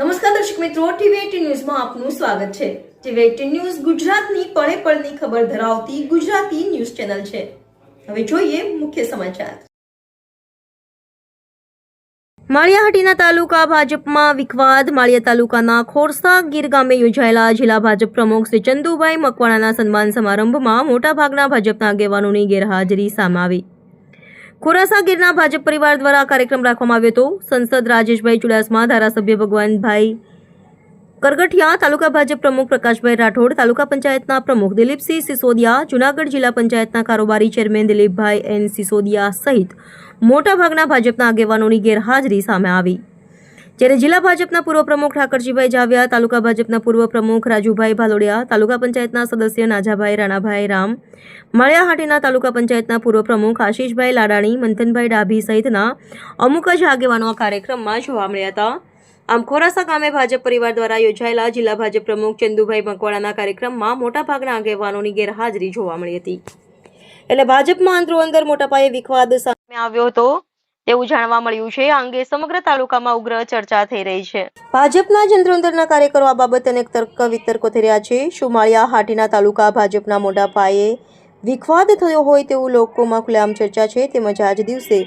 નમસ્કાર દર્શક મિત્રો, ટીવી ન્યૂઝમાં આપનું સ્વાગત છે. ટીવી ન્યૂઝ ગુજરાતની પળે પળની ખબર ધરાવતી ગુજરાતી ન્યૂઝ ચેનલ છે. હવે જોઈએ મુખ્ય સમાચાર. માળિયાહાટીના તાલુકા ભાજપમાં વિખવાદ. માળિયા તાલુકાના ખોરસા ગીર ગામે યોજાયેલા જિલ્લા ભાજપ પ્રમુખ શ્રી ચંદુભાઈ મકવાણાના સન્માન સમારંભમાં મોટાભાગના ભાજપના આગેવાનોની ગેરહાજરી સામે આવી. ખોરાસા ગીરના ભાજપ પરિવાર દ્વારા કાર્યક્રમ રાખવામાં આવ્યો હતો. સંસદ રાજેશભાઈ ચુડાસમા, ધારાસભ્ય ભગવાનભાઈ કરગઠિયા, તાલુકા ભાજપ પ્રમુખ પ્રકાશભાઈ રાઠોડ, તાલુકા પંચાયતના પ્રમુખ દિલીપસિંહ સિસોદિયા, જુનાગઢ જિલ્લા પંચાયતના કારોબારી ચેરમેન દિલીપભાઈ એન સિસોદિયા સહિત મોટાભાગના ભાજપના આગેવાનોની ગેરહાજરી સામે આવી. જ્યારે જિલ્લા ભાજપના પૂર્વ પ્રમુખ ઠાકરજીભાઈ જાવ્યા, તાલુકા ભાજપના પૂર્વ પ્રમુખ રાજુભાઈ ભાલોડિયા, તાલુકા પંચાયતના સદસ્ય નાજાભાઈ રાણાભાઈ રામ માળિયાહાટીના તાલુકા પંચાયતના પૂર્વ પ્રમુખ આશીષભાઈ લાડાણી, મંથનભાઈ ડાભી સહિતના અમુક જ આગેવાનો આ કાર્યક્રમમાં જોવા મળ્યા હતા. આમ ખોરાસા ગામે ભાજપ પરિવાર દ્વારા યોજાયેલા જિલ્લા ભાજપ પ્રમુખ ચંદુભાઈ મકવાડાના કાર્યક્રમમાં મોટાભાગના આગેવાનોની ગેરહાજરી જોવા મળી હતી. એટલે ભાજપમાં અંદરો અંદર મોટા પાયે વિખવાદ સામે આવ્યો હતો. તેવું જાણવા મળ્યું છે. આ અંગે સમગ્ર તાલુકામાં ઉગ્ર ચર્ચા થઈ રહી છે. ભાજપના જંત્રોંતરના કાર્યકરો આ બાબતે અનેક તર્ક વિતર્કો થઈ રહ્યા છે. શું હાટીના તાલુકા ભાજપના મોટા પાયે વિખવાદ થયો હોય તેવું લોકોમાં ખુલ્લેઆમ ચર્ચા છે. તેમજ આજ દિવસે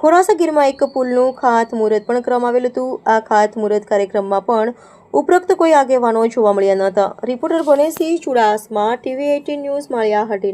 ખોરાસાગીરમાં એક પુલનું ખાતમુહૂર્ત પણ કરવામાં આવેલું હતું. આ ખાતમુહૂર્ત કાર્યક્રમમાં પણ ઉપરોક્ત કોઈ આગેવાનો જોવા મળ્યા ન હતા. Reporter Baneshi Chudasama, TV eighteen news, Maliya Hati